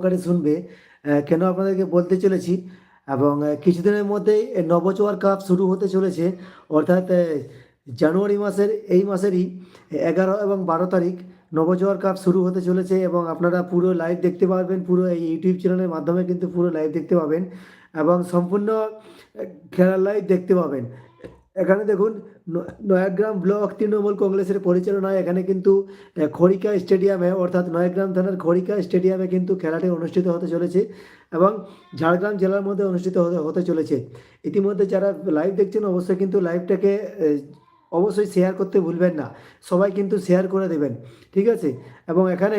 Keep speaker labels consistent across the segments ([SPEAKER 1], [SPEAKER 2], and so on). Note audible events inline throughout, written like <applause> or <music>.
[SPEAKER 1] সহকারে শুনবে কেন আপনাদেরকে বলতে চলেছি, এবং কিছুদিনের মধ্যেই এই নবজোয়ার কাপ শুরু হতে চলেছে, অর্থাৎ জানুয়ারি মাসের, এই মাসেরই, এগারো এবং বারো তারিখ নবজোয়ার কাপ শুরু হতে চলেছে, এবং আপনারা পুরো লাইভ দেখতে পারবেন, পুরো এই ইউটিউব চ্যানেলের মাধ্যমে কিন্তু পুরো লাইভ দেখতে পাবেন, এবং সম্পূর্ণ খেলার লাইভ দেখতে পাবেন। এখানে দেখুন নয়াগ্রাম ব্লক তৃণমূল কংগ্রেসের পরিচালনায় এখানে কিন্তু খড়িকা স্টেডিয়ামে, অর্থাৎ নয়াগ্রাম থানার খড়িকা স্টেডিয়ামে কিন্তু খেলাটি অনুষ্ঠিত হতে চলেছে এবং ঝাড়গ্রাম জেলার মধ্যে অনুষ্ঠিত হতে চলেছে। ইতিমধ্যে যারা লাইভ দেখছেন, অবশ্যই কিন্তু লাইভটাকে অবশ্যই শেয়ার করতে ভুলবেন না। সবাই কিন্তু শেয়ার করে দেবেন। ঠিক আছে? এবং এখানে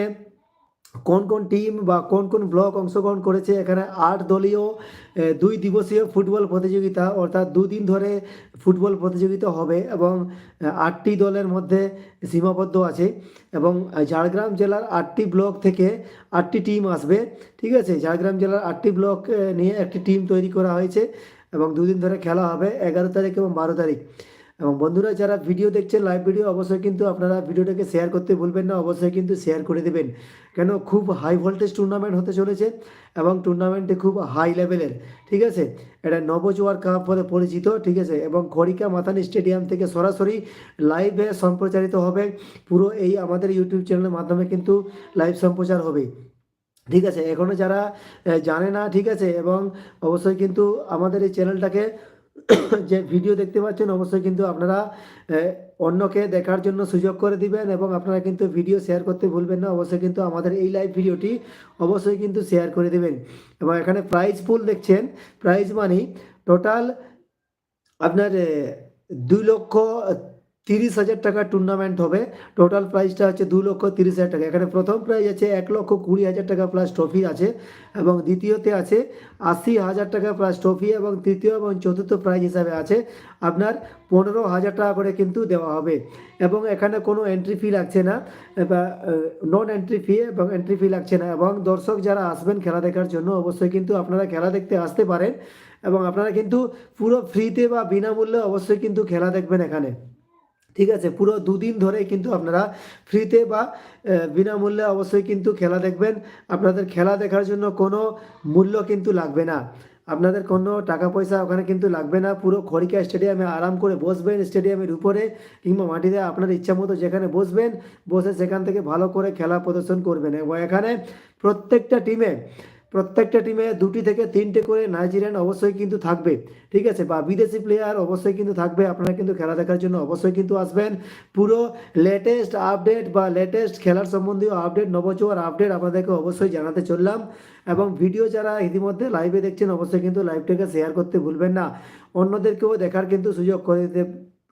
[SPEAKER 1] কোন কোন টিম বা কোন কোন ব্লক অংশগ্রহণ করেছে? এখানে আট দলীয় দুই দিবসীয় ফুটবল প্রতিযোগিতা, অর্থাৎ দুদিন ধরে ফুটবল প্রতিযোগিতা হবে এবং আটটি দলের মধ্যে সীমাবদ্ধ আছে এবং ঝাড়গ্রাম জেলার আটটি ব্লক থেকে আটটি টিম আসবে। ঠিক আছে? ঝাড়গ্রাম জেলার আটটি ব্লক নিয়ে একটি টিম তৈরি করা হয়েছে এবং দুদিন ধরে খেলা হবে এগারো তারিখ এবং বারো তারিখ। এবং বন্ধুরা, যারা ভিডিও দেখছেন লাইভ ভিডিও অবশ্যই কিন্তু আপনারা ভিডিওটাকে শেয়ার করতে ভুলবেন না, অবশ্যই কিন্তু শেয়ার করে দেবেন। কেন? খুব হাই ভোল্টেজ টুর্নামেন্ট হতে চলেছে এবং টুর্নামেন্টটি খুব হাই লেভেলের ঠিক আছে? এটা নবজোয়ার কাপ বলে পরিচিত, ঠিক আছে? এবং খড়িকা মাথানি স্টেডিয়াম থেকে সরাসরি লাইভে সম্প্রচারিত হবে। পুরো এই আমাদের ইউটিউব চ্যানেলের মাধ্যমে কিন্তু লাইভ সম্প্রচার হবে। ঠিক আছে? এখনও যারা জানে না, ঠিক আছে? এবং অবশ্যই কিন্তু আমাদের এই চ্যানেলটাকে <coughs> যে ভিডিও দেখতে পাচ্ছেন, অবশ্যই কিন্তু আপনারা অন্যকে দেখার জন্য সুযোগ করে দিবেন এবং আপনারা কিন্তু ভিডিও শেয়ার করতে ভুলবেন না। অবশ্যই কিন্তু আমাদের এই লাইভ ভিডিওটি অবশ্যই কিন্তু শেয়ার করে দিবেন। এবং এখানে প্রাইজ পুল দেখছেন। প্রাইজ মানি টোটাল আপনার দুই লক্ষ তিরিশ হাজার টাকার টুর্নামেন্ট হবে। টোটাল প্রাইসটা হচ্ছে দু লক্ষ তিরিশ হাজার টাকা। এখানে প্রথম প্রাইজ আছে এক লক্ষ কুড়ি হাজার টাকা প্লাস ট্রফি আছে এবং দ্বিতীয়তে আছে আশি হাজার টাকা প্লাস ট্রফি এবং তৃতীয় এবং চতুর্থ প্রাইজ হিসাবে আছে। আপনার পনেরো হাজার টাকা করে কিন্তু দেওয়া হবে। এবং এখানে কোনো এন্ট্রি ফি লাগছে না। বা নন এন্ট্রি ফি এবং এন্ট্রি ফি লাগছে না। এবং দর্শক যারা আসবেন খেলা দেখার জন্য অবশ্যই কিন্তু আপনারা খেলা দেখতে আসতে পারেন। এবং আপনারা কিন্তু পুরো ফ্রিতে বা বিনামূল্যে অবশ্যই কিন্তু খেলা দেখবেন এখানে। ঠিক আছে? পুরো দুদিন ধরে কিন্তু আপনারা ফ্রিতে বা বিনামূল্যে অবশ্যই কিন্তু খেলা দেখবেন। আপনাদের খেলা দেখার জন্য কোনো মূল্য কিন্তু লাগবে না। আপনাদের কোনো টাকা পয়সা ওখানে কিন্তু লাগবে না। পুরো খড়িকা স্টেডিয়ামে আরাম করে বসবেন, স্টেডিয়ামের উপরে কিংবা মাটিতে আপনার ইচ্ছা মতো যেখানে বসবেন, বসে সেখান থেকে ভালো করে খেলা প্রদর্শন করবেন। এবং এখানে প্রত্যেকটা টিমে প্রত্যেকটা টিমে দুটি থেকে তিনটে করে নাইজেরিয়ান অবশ্যই কিন্তু থাকবে, ঠিক আছে? বা বিদেশি প্লেয়ার অবশ্যই কিন্তু থাকবে, আপনারা কিন্তু খেলা দেখার জন্য অবশ্যই কিন্তু আসবেন। পুরো লেটেস্ট আপডেট বা লেটেস্ট খেলার সম্বন্ধীয় আপডেট নবজোয়ার আপডেট আপনাদেরকে অবশ্যই জানাতে চললাম। এবং ভিডিও যারা ইতিমধ্যে লাইভে দেখছেন, অবশ্যই কিন্তু লাইভটাকে শেয়ার করতে ভুলবেন না। অন্যদেরকেও দেখার কিন্তু সুযোগ করে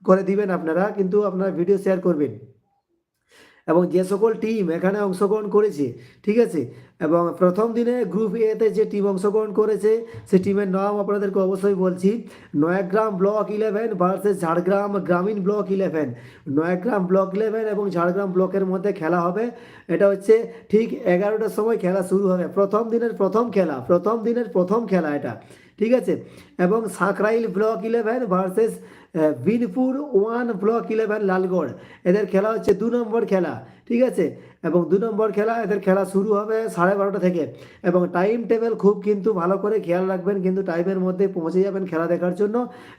[SPEAKER 1] করে দিবেন আপনারা, কিন্তু আপনারা ভিডিও শেয়ার করবেন। এবং যে সকল টিম এখানে অংশগ্রহণ করেছে, ঠিক আছে? এবং প্রথম দিনে গ্রুপ এতে যে টিম অংশগ্রহণ করেছে, সে টিমের নাম আপনাদেরকে অবশ্যই বলছি, Nayagram block eleven versus Jhargram গ্রামীণ block eleven Nayagram block eleven এবং ঝাড়গ্রাম ব্লকের মধ্যে খেলা হবে। এটা হচ্ছে ঠিক এগারোটার সময় খেলা শুরু হবে। প্রথম দিনের প্রথম খেলা, প্রথম দিনের প্রথম খেলা এটা। ঠিক আছে? এবং Sankrail block eleven versus Binpur one block eleven Lalgarh. এদের খেলা হচ্ছে দু নম্বর খেলা। ঠিক আছে? এবং দু নম্বর খেলা, এদের খেলা শুরু হবে সাড়ে বারোটা থেকে। এবং টাইম টেবিল খুব কিন্তু ভালো করে খেয়াল রাখবেন, কিন্তু টাইমের মধ্যে পৌঁছে যাবেন খেলা দেখার জন্য।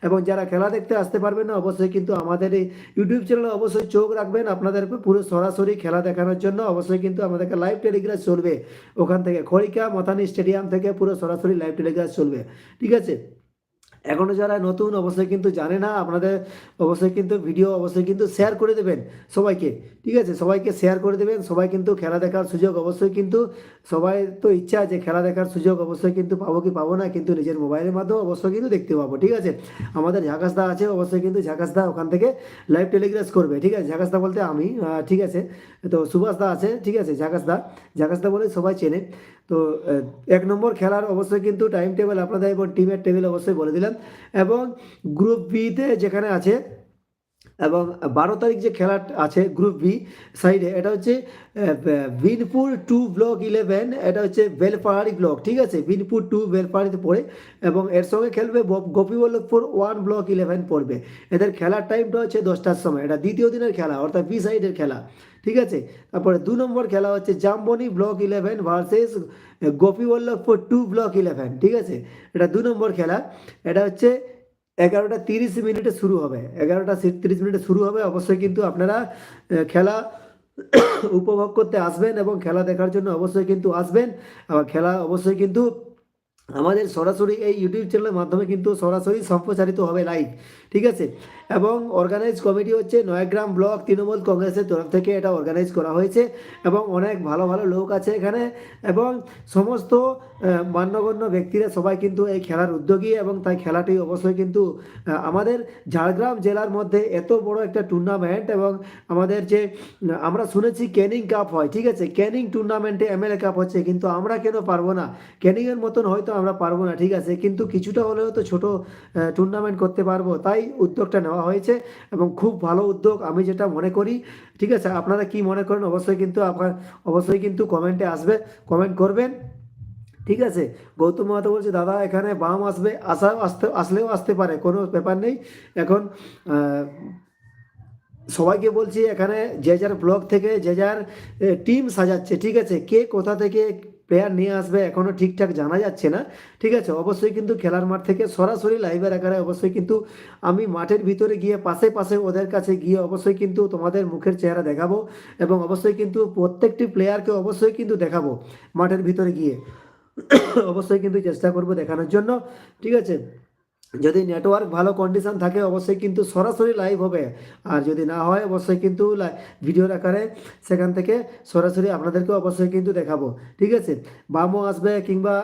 [SPEAKER 1] এবং যারা খেলা দেখতে আসতে পারবেন না, অবশ্যই কিন্তু আমাদের এই ইউটিউব চ্যানেলে অবশ্যই চোখ রাখবেন। আপনাদের পুরো সরাসরি খেলা দেখানোর জন্য অবশ্যই কিন্তু আমাদেরকে লাইভ টেলিগ্রাস চলবে। ওখান থেকে খড়িকা, মাথানি স্টেডিয়াম থেকে পুরো সরাসরি লাইভ টেলিগ্রাস চলবে। ঠিক আছে? এখনও যারা নতুন, অবশ্যই কিন্তু জানে না, আপনাদের অবশ্যই কিন্তু ভিডিও অবশ্যই কিন্তু শেয়ার করে দেবেন সবাইকে, ঠিক আছে? সবাইকে শেয়ার করে দেবেন, সবাই কিন্তু খেলা দেখার সুযোগ অবশ্যই কিন্তু, সবাই তো ইচ্ছা আছে খেলা দেখার সুযোগ অবশ্যই কিন্তু পাবো কি পাবো না, কিন্তু নিজের মোবাইলের মাধ্যমে অবশ্যই কিন্তু দেখতে পাবো, ঠিক আছে? আমাদের ঝাকাসদা আছে, অবশ্যই কিন্তু ঝাকাসদা ওখান থেকে লাইভ টেলিগ্রাস করবে, ঠিক আছে? ঝাকাসদা বলতে আমি ঠিক আছে? তো সুভাষদা আছে, ঠিক আছে? ঝাকাসদা ঝাকাসদা বলে সবাই চেনে। তো এক নম্বর খেলার অবশ্যই কিন্তু টাইম টেবিল আপনাদের এবং টিমের টেবিল অবশ্যই বলে দিলাম। এবং গ্রুপ বিতে যেখানে আছে এবং বারো তারিখ যে খেলা আছে গ্রুপ বি সাইডে এটা হচ্ছে বিনপুর টু ব্লক ইলেভেন এটা হচ্ছে বেলপাহাড়ি ব্লক ঠিক আছে? বিনপুর টু বেলপাহাড়িতে পড়ে এবং এর সঙ্গে খেলবে গোপীবল্লভপুর ওয়ান ব্লক ইলেভেন পড়বে। এদের খেলার টাইমটা হচ্ছে দশটার সময়, এটা দ্বিতীয় দিনের খেলা, অর্থাৎ বি সাইডের খেলা, ঠিক আছে? তারপরে দু নম্বর খেলা হচ্ছে Jamboni block eleven versus Gopiballavpur two block eleven ঠিক আছে? এটা দু নম্বর খেলা, এটা হচ্ছে এগারোটা তিরিশ মিনিটে শুরু হবে। এগারোটা তিরিশ মিনিটে শুরু হবে। অবশ্যই কিন্তু আপনারা খেলা <coughs> উপভোগ করতে আসবেন এবং খেলা দেখার জন্য অবশ্যই কিন্তু আসবেন। আবার খেলা অবশ্যই কিন্তু আমাদের সরাসরি এই ইউটিউব চ্যানেলের মাধ্যমে কিন্তু সরাসরি সম্প্রচারিত হবে লাইভ ঠিক আছে? এবং অর্গানাইজ কমিটি হচ্ছে নয়াগ্রাম ব্লক তৃণমূল কংগ্রেসের তরফ থেকে এটা অর্গানাইজ করা হয়েছে এবং অনেক ভালো ভালো লোক আছে এখানে এবং সমস্ত মান্যগণ্য ব্যক্তিরা সবাই কিন্তু এই খেলার উদ্যোগী এবং তাই খেলাটি অবশ্যই কিন্তু আমাদের ঝাড়গ্রাম জেলার মধ্যে এত বড় একটা টুর্নামেন্ট এবং আমাদের যে আমরা শুনেছি ক্যানিং কাপ হয়, ঠিক আছে? ক্যানিং টুর্নামেন্টে এমএলএ কাপ হচ্ছে, কিন্তু আমরা কেন পারব না? ক্যানিংয়ের মতন হয়তো আমরা পারব না, ঠিক আছে? কিন্তু কিছুটা হলেও তো ছোট টুর্নামেন্ট করতে পারব। তাই উদ্যোগটা নেওয়া হয়েছে এবং খুব ভালো উদ্যোগ, আমি যেটা মনে করি, ঠিক আছে? আপনারা কি মনে করেন অবশ্যই কিন্তু আপনার, অবশ্যই কিন্তু কমেন্টে আসবে, কমেন্ট করবেন, ঠিক আছে? গৌতম মাহাতো বলছে, দাদা, এখানে বাম আসবে, আসা, আসতে, আসলেও আসতে পারে, কোনো ব্যাপার নেই। এখন সবাইকে বলছি, এখানে যে যার ব্লক থেকে, যে যার টিম সাজাচ্ছে, ঠিক আছে? কে কোথা থেকে প্লেয়ার নিয়ে আসবে এখনও ঠিকঠাক জানা যাচ্ছে না। ঠিক আছে, অবশ্যই কিন্তু খেলার মাঠ থেকে সরাসরি লাইভের আকারে অবশ্যই কিন্তু আমি মাঠের ভিতরে গিয়ে পাশে পাশে ওদের কাছে গিয়ে অবশ্যই কিন্তু তোমাদের মুখের চেহারা দেখাবো এবং অবশ্যই কিন্তু প্রত্যেকটি প্লেয়ারকে অবশ্যই কিন্তু দেখাবো মাঠের ভিতরে গিয়ে। <coughs> অবশ্যই কিন্তু চেষ্টা করব দেখানোর জন্য। ঠিক আছে যদি নেটওয়ার্ক ভালো কন্ডিশন থাকে অবশ্যই কিন্তু সরাসরি লাইভ হবে। আর যদি না হয় অবশ্যই কিন্তু ভিডিওর আকারে সেখান থেকে সরাসরি আপনাদেরকে অবশ্যই কিন্তু দেখাবো। ঠিক আছে? বামও আসবে কিংবা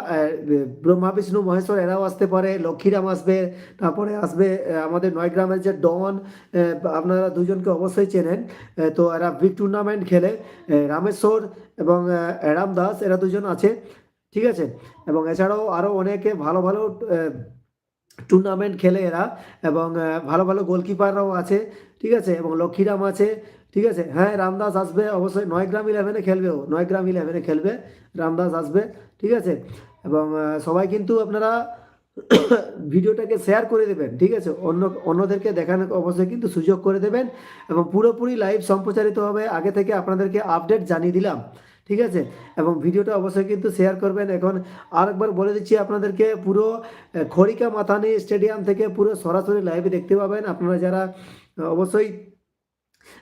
[SPEAKER 1] ব্রহ্মা বিষ্ণু মহেশ্বর এরাও আসতে পারে লক্ষ্মীরাম আসবে তারপরে আসবে আমাদের নয়গ্রামের যে ডন আপনারা দুজনকে অবশ্যই চেনেন। তো এরা বিগ টুর্নামেন্ট খেলে। রামেশ্বর এবং আহ, রাম দাস এরা দুজন আছে। ঠিক আছে? এবং এছাড়াও আরও অনেকে ভালো ভালো টুর্নামেন্ট খেলে এরা এবং ভালো ভালো গোলকিপাররাও আছে, ঠিক আছে? এবং লক্ষ্মীরাম আছে, ঠিক আছে? হ্যাঁ রামদাস আসবে, অবশ্যই নয়গ্রাম ইলেভেনে খেলবে ও, নয়গ্রাম ইলেভেনে খেলবে, রামদাস আসবে, ঠিক আছে? এবং সবাই কিন্তু আপনারা <coughs> ভিডিওটাকে শেয়ার করে দেবেন, ঠিক আছে? অন্য, অন্যদেরকে দেখানোর অবশ্যই কিন্তু সুযোগ করে দেবেন এবং পুরোপুরি লাইভ সম্প্রচারিত হবে। আগে থেকে আপনাদেরকে আপডেট জানিয়ে দিলাম। ঠিক আছে? এবং ভিডিওটা অবশ্যই কিন্তু শেয়ার করবেন। এখন আরেকবার বলে দিচ্ছি আপনাদেরকে, পুরো খড়িকা মাথানি স্টেডিয়াম থেকে পুরো সরাসরি লাইভে দেখতে পাবেন। আপনারা যারা, অবশ্যই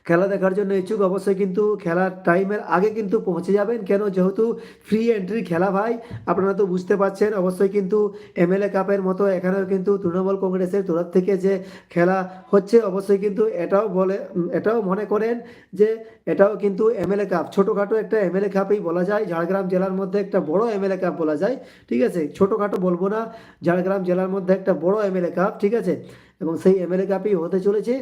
[SPEAKER 1] খেলা দেখার জন্য ইচ্ছুক অবশ্যই কিন্তু খেলার টাইমের আগে কিন্তু পৌঁছে যাবেন। কেন? যেহেতু ফ্রি এন্ট্রি খেলা ভাই, আপনারা তো বুঝতে পারছেন, অবশ্যই কিন্তু এমএলএ কাপের মতো এখানেও কিন্তু তৃণমূল কংগ্রেসের তরফ থেকে যে খেলা হচ্ছে, অবশ্যই কিন্তু এটাও বলে, এটাও মনে করেন যে এটাও কিন্তু এমএলএ কাপ ছোটোখাটো একটা এমএলএ কাপই বলা যায়, ঝাড়গ্রাম জেলার মধ্যে একটা বড় এমএলএ কাপ বলা যায়, ঠিক আছে? ছোটোখাটো বলব না, ঝাড়গ্রাম জেলার মধ্যে একটা বড় এমএলএ কাপ ঠিক আছে? এবং সেই এমএলএ কাপই হতে চলেছে।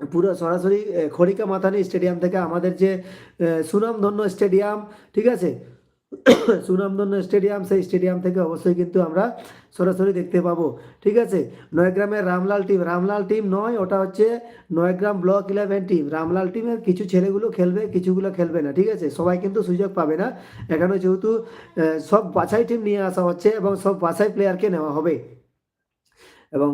[SPEAKER 1] পুরো সরাসরি খড়িকা মাথানি স্টেডিয়াম থেকে আমাদের যে সুনামধন্য স্টেডিয়াম, ঠিক আছে? <coughs> সুনামধন্য স্টেডিয়াম, সেই স্টেডিয়াম থেকে অবশ্যই কিন্তু আমরা সরাসরি দেখতে পাবো, ঠিক আছে? নয়গ্রামের রামলাল টিম রামলাল টিম নয়, ওটা হচ্ছে Nayagram block eleven team. Ramlal টিমের কিছু ছেলেগুলো খেলবে, কিছুগুলো খেলবে না, ঠিক আছে? সবাই কিন্তু সুযোগ পাবে না। এখানে যেহেতু সব বাছাই টিম নিয়ে আসা হচ্ছে এবং সব বাছাই প্লেয়ারকে নেওয়া হবে। এবং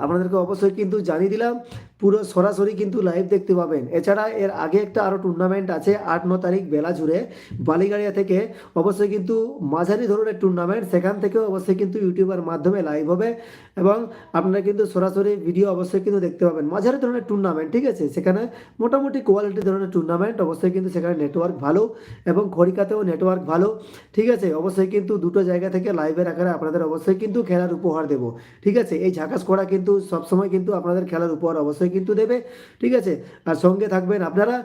[SPEAKER 1] আপনাদেরকে অবশ্যই কিন্তু জানিয়ে দিলাম পুরো সরাসরি কিন্তু লাইভ দেখতে পাবেন। এছাড়া এর আগে একটা আরও টুর্নামেন্ট আছে, আট, ন তারিখ বেলা জুড়ে বালিগাড়িয়া থেকে। অবশ্যই কিন্তু মাঝারি ধরনের টুর্নামেন্ট সেখান থেকেও অবশ্যই কিন্তু ইউটিউবের মাধ্যমে লাইভ হবে এবং আপনারা কিন্তু সরাসরি ভিডিও অবশ্যই কিন্তু দেখতে পাবেন। মাঝারি ধরনের টুর্নামেন্ট ঠিক আছে? সেখানে মোটামুটি কোয়ালিটি ধরনের টুর্নামেন্ট অবশ্যই কিন্তু সেখানে নেটওয়ার্ক ভালো এবং খড়িকাতেও নেটওয়ার্ক ভালো, ঠিক আছে? অবশ্যই কিন্তু দুটো জায়গা থেকে লাইভের আকারে আপনাদের অবশ্যই কিন্তু খেলার উপহার দেব, ঠিক আছে? এই ঝাঁকাস করা কিন্তু সবসময় কিন্তু আপনাদের খেলার উপহার অবশ্যই কিন্তু দেবে, ঠিক আছে? আর সঙ্গে থাকবেন আপনারা।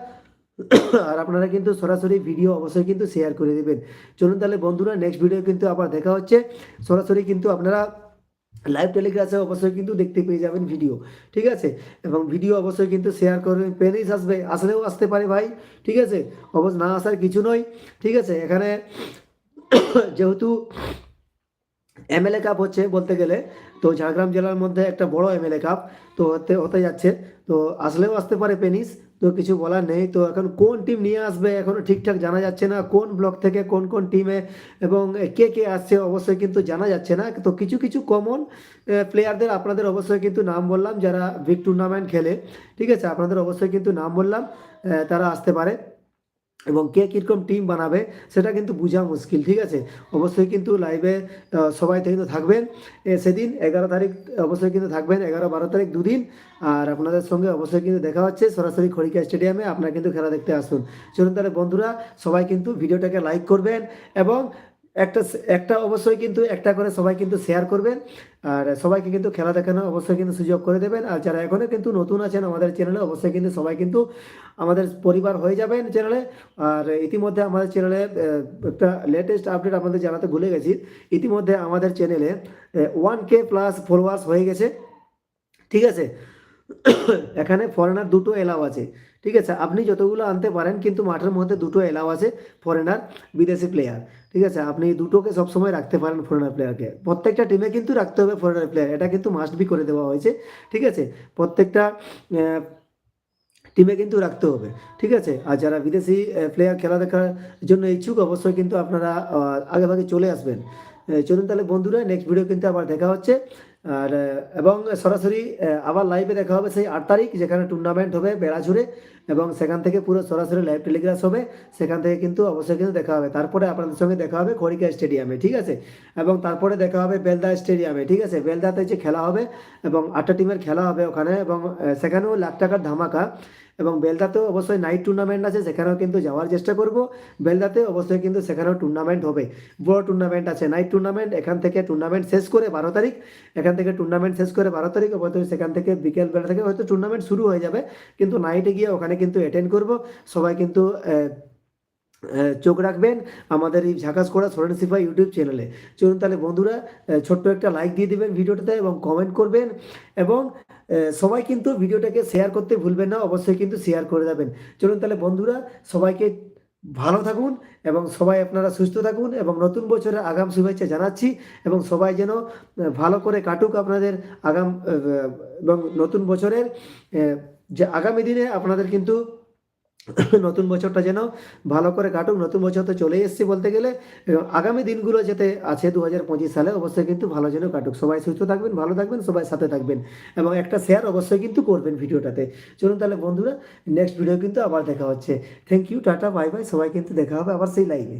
[SPEAKER 1] আর আপনারা কিন্তু সরাসরি ভিডিও অবশ্যই কিন্তু শেয়ার করে দেবেন। চলুন তাহলে বন্ধুরা নেক্সট ভিডিও কিন্তু আবার দেখা হচ্ছে। সরাসরি কিন্তু আপনারা লাইভ টেলিগ্রাসে অবশ্যই কিন্তু দেখতে পেয়ে যাবেন ভিডিও ঠিক আছে? এবং ভিডিও অবশ্যই কিন্তু শেয়ার করবেন পেনিস আসবে আসলেও আসতে পারে ভাই, ঠিক আছে? অবশ্য না আসার কিছু নয়, ঠিক আছে? এখানে <coughs> যেহেতু এমএলএ কাপ হচ্ছে বলতে গেলে। তো ঝাড়গ্রাম জেলার মধ্যে একটা বড় এমএলএ কাপ তো হতে হতে যাচ্ছে। তো আসলেও আসতে পারে পেনিস, তো কিছু বলার নেই। তো এখন কোন টিম নিয়ে আসবে এখনও ঠিকঠাক জানা যাচ্ছে না, কোন ব্লক থেকে কোন কোন টিমে এবং কে কে আসছে অবশ্যই কিন্তু জানা যাচ্ছে না। তো কিছু কিছু কমন প্লেয়ারদের আপনাদের অবশ্যই কিন্তু নাম বললাম, যারা বিগ টুর্নামেন্ট খেলে। ঠিক আছে, আপনাদের অবশ্যই কিন্তু নাম বললাম তারা আসতে পারে। এবং কে কীরকম টিম বানাবে, সেটা কিন্তু বোঝা মুশকিল, ঠিক আছে? অবশ্যই কিন্তু লাইভে সবাই কিন্তু থাকবেন। সেদিন এগারো তারিখ, অবশ্যই কিন্তু থাকবেন, এগারো বারো তারিখ দুদিন। আর আপনাদের সঙ্গে অবশ্যই কিন্তু দেখা হচ্ছে সরাসরি খড়িকা স্টেডিয়ামে আপনারা কিন্তু খেলা দেখতে আসুন। চলুন তাহলে বন্ধুরা, সবাই কিন্তু ভিডিওটাকে লাইক করবেন এবং একটা একটা অবশ্যই কিন্তু একটা করে সবাই কিন্তু শেয়ার করবেন। আর সবাইকে কিন্তু খেলা দেখানো অবশ্যই কিন্তু সুযোগ করে দেবেন। আর যারা এখনও কিন্তু নতুন আছেন আমাদের চ্যানেলে অবশ্যই কিন্তু সবাই কিন্তু আমাদের পরিবার হয়ে যাবেন চ্যানেলে আর ইতিমধ্যে আমাদের চ্যানেলে একটা লেটেস্ট আপডেট আমাদের জানাতে ভুলে গেছি। ইতিমধ্যে আমাদের চ্যানেলে ওয়ান কে প্লাস ফলোয়ার্স হয়ে গেছে। ঠিক আছে? এখানে ফরেনার দুটো এলাও আছে, ঠিক আছে? আপনি যতগুলো আনতে পারেন, কিন্তু মাঠের মধ্যে দুটো এলাও আছে ফরেনার বিদেশি প্লেয়ার ঠিক আছে? আপনি দুটোকে সবসময় রাখতে পারেন ফরেনার প্লেয়ারকে প্রত্যেকটা টিমে কিন্তু রাখতে হবে ফরেনার প্লেয়ার এটা কিন্তু মাস্ট বি করে দেওয়া হয়েছে, ঠিক আছে? প্রত্যেকটা টিমে কিন্তু রাখতে হবে, ঠিক আছে? আর যারা বিদেশি প্লেয়ার খেলা দেখার জন্য ইচ্ছুক, অবশ্যই কিন্তু আপনারা আগে ভাগে চলে আসবেন। চলুন তাহলে বন্ধুরা নেক্সট ভিডিও কিন্তু আবার দেখা হচ্ছে। আর, এবং সরাসরি আবার লাইভে দেখা হবে সেই আট তারিখ, যেখানে টুর্নামেন্ট হবে বেড়াঝুরে এবং সেখান থেকে পুরো সরাসরি লাইভ টেলিগ্রাস হবে, সেখান থেকে কিন্তু অবশ্যই কিন্তু দেখা হবে। তারপরে আপনাদের সঙ্গে দেখা হবে খড়িকা স্টেডিয়ামে, ঠিক আছে? এবং তারপরে দেখা হবে বেলদা স্টেডিয়ামে, ঠিক আছে? বেলদাতে যে খেলা হবে, এবং আটটা টিমের খেলা হবে ওখানে, এবং সেখানেও লাখ টাকার ধামাকা। এবং বেলদাতেও অবশ্যই নাইট টুর্নামেন্ট আছে, সেখানেও কিন্তু যাওয়ার চেষ্টা করব। বেলদাতে অবশ্যই কিন্তু সেখানেও টুর্নামেন্ট হবে। বড় টুর্নামেন্ট আছে নাইট টুর্নামেন্ট এখান থেকে টুর্নামেন্ট শেষ করে বারো তারিখ। এখান থেকে টুর্নামেন্ট শেষ করে বারো তারিখ হয়তো সেখান থেকে বিকেলবেলা থেকে হয়তো টুর্নামেন্ট শুরু হয়ে যাবে। কিন্তু নাইটে গিয়ে ওখানে কিন্তু অ্যাটেন্ড করব। সবাই কিন্তু চোখ রাখবেন আমাদের এই ঝাঁকাস করা সরেন্সিফা ইউটিউব চ্যানেলে চলুন তাহলে বন্ধুরা ছোট্ট একটা লাইক দিয়ে দিবেন ভিডিওটাতে এবং কমেন্ট করবেন এবং সবাই কিন্তু ভিডিওটাকে শেয়ার করতে ভুলবেন না, অবশ্যই কিন্তু শেয়ার করে দেবেন। চলুন তাহলে বন্ধুরা, সবাইকে ভালো থাকুন এবং সবাই আপনারা সুস্থ থাকুন এবং নতুন বছরের আগাম শুভেচ্ছা জানাচ্ছি এবং সবাই যেন ভালো করে কাটুক আপনাদের আগাম এবং নতুন বছরের যে আগামী দিনে আপনাদের কিন্তু নতুন বছরটা যেন ভালো করে কাটুক, নতুন বছর তো চলে এসছে বলতে গেলে। আগামী দিনগুলো যেতে আছে দু হাজার পঁচিশ সালে অবশ্যই কিন্তু ভালো যেন কাটুক। সবাই সুস্থ থাকবেন, ভালো থাকবেন, সবাই সাথে থাকবেন এবং একটা শেয়ার অবশ্যই কিন্তু করবেন ভিডিওটাতে। চলুন তাহলে বন্ধুরা নেক্সট ভিডিও কিন্তু আবার দেখা হচ্ছে। Thank you tata bye bye সবাই কিন্তু দেখা হবে আবার সেই লাইভে